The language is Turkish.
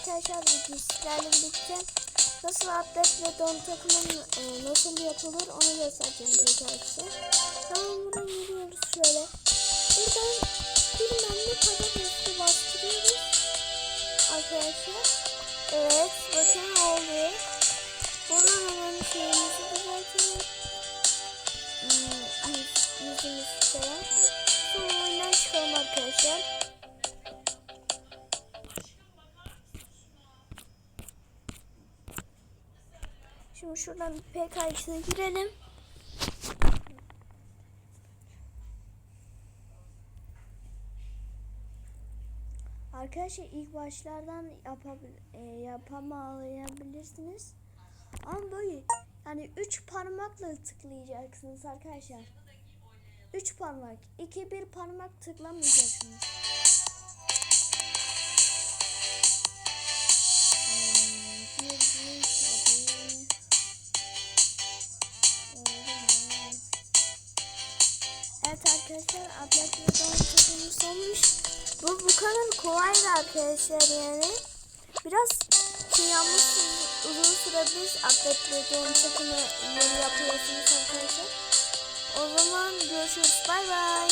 arkadaşlar bugün sizlerle birlikte nasıl atlet ve don takımın e, nasıl yapılır onu göstereceğim arkadaşlar. Tamam buradan giriyoruz şöyle. Buradan bilmem ne patatesli bastırıyoruz. Arkadaşlar. Evet bakın oldu. Buradan hemen şeyimizi düzeltelim. Hmm, yüz- yüzümüz falan. Sonra oyundan çıkalım arkadaşlar. Şimdi şuradan PKX'e girelim. Arkadaşlar ilk başlardan yapabil e, yapamayabilirsiniz. Ama böyle yani 3 parmakla tıklayacaksınız arkadaşlar. 3 parmak. 2 bir parmak tıklamayacaksınız. Evet arkadaşlar Video'nun takımı olmuş. Bu bu kadar kolaydı arkadaşlar yani. Biraz şey yalnız uzun Atlas Video'nun takımı yapıyorsunuz arkadaşlar. O zaman görüşürüz. Bay bay.